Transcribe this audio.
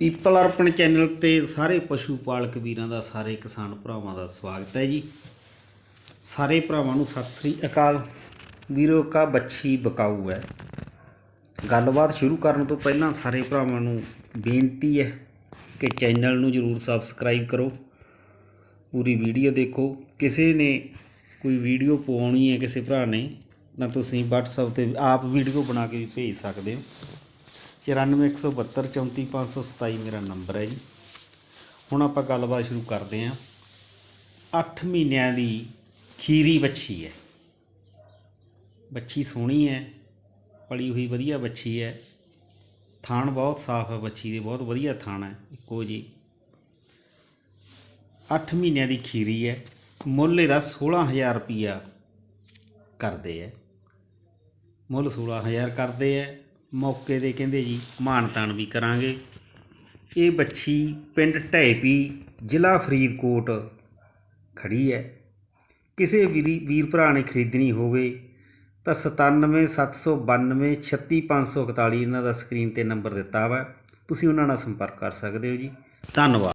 People ਅਰਪਣ channel ਤੇ ਸਾਰੇ ਪਸ਼ੂ ਪਾਲਕ ਵੀਰਾਂ ਦਾ, ਸਾਰੇ ਕਿਸਾਨ ਭਰਾਵਾਂ ਦਾ ਸਵਾਗਤ ਹੈ ਜੀ। ਸਾਰੇ ਭਰਾਵਾਂ ਨੂੰ ਸਤਿ ਸ੍ਰੀ ਅਕਾਲ। ਵੀਰੋ, ਕਾ ਬੱਚੀ ਬਕਾਊ ਹੈ। ਗੱਲਬਾਤ ਸ਼ੁਰੂ ਕਰਨ ਤੋਂ ਪਹਿਲਾਂ ਸਾਰੇ ਭਰਾਵਾਂ ਨੂੰ ਬੇਨਤੀ ਹੈ ਕਿ ਚੈਨਲ ਨੂੰ ਜਰੂਰ ਸਬਸਕ੍ਰਾਈਬ ਕਰੋ। ਪੂਰੀ ਵੀਡੀਓ ਦੇਖੋ। ਕਿਸੇ ਨੇ ਕੋਈ ਵੀਡੀਓ ਪਾਉਣੀ ਹੈ ਕਿਸੇ ਭਰਾ ਨੇ, ਤਾਂ ਤੁਸੀਂ WhatsApp ਤੇ ਆਪ ਵੀਡੀਓ ਬਣਾ ਕੇ ਭੇਜ ਸਕਦੇ ਹੋ। 9417 34527 ਮੇਰਾ ਨੰਬਰ ਹੈ ਜੀ। ਹੁਣ ਆਪਾਂ ਗੱਲਬਾਤ ਸ਼ੁਰੂ ਕਰਦੇ ਹਾਂ। 8 ਮਹੀਨਿਆਂ ਦੀ ਖੀਰੀ ਬੱਚੀ ਹੈ। ਬੱਚੀ ਸੋਹਣੀ ਹੈ, ਪਲੀ ਹੋਈ ਵਧੀਆ ਬੱਚੀ ਹੈ। ਥਾਣ ਬਹੁਤ ਸਾਫ਼ ਹੈ ਬੱਚੀ ਦੇ ਬਹੁਤ ਵਧੀਆ ਥਾਣ ਹੈ, ਇੱਕੋ ਜੀ। 8 ਮਹੀਨਿਆਂ ਦੀ ਖੀਰੀ ਹੈ, ਮੁੱਲ ਇਹਦਾ 16000 ਰੁਪਿਆ ਕਰਦੇ ਹੈ। ਮੁੱਲ 16000 ਕਰਦੇ ਹੈ। ਮੌਕੇ ਦੇ ਕਹਿੰਦੇ ਜੀ ਮਾਣ ਤਾਣ ਵੀ ਕਰਾਂਗੇ। ਇਹ ਬੱਚੀ ਪਿੰਡ ਢੈਪੀ, ਜ਼ਿਲ੍ਹਾ ਫਰੀਦਕੋਟ ਖੜੀ ਹੈ। ਕਿਸੇ ਵੀਰੀ, ਵੀਰ ਭਰਾ ਨੇ ਖਰੀਦਣੀ ਹੋਵੇ ਤਾਂ 97792 36541 ਇਹਨਾਂ ਦਾ ਸਕਰੀਨ ਤੇ ਨੰਬਰ ਦਿੱਤਾ ਵਾ। ਤੁਸੀਂ ਉਹਨਾਂ ਨਾਲ ਸੰਪਰਕ ਕਰ ਸਕਦੇ ਹੋ ਜੀ। ਧੰਨਵਾਦ।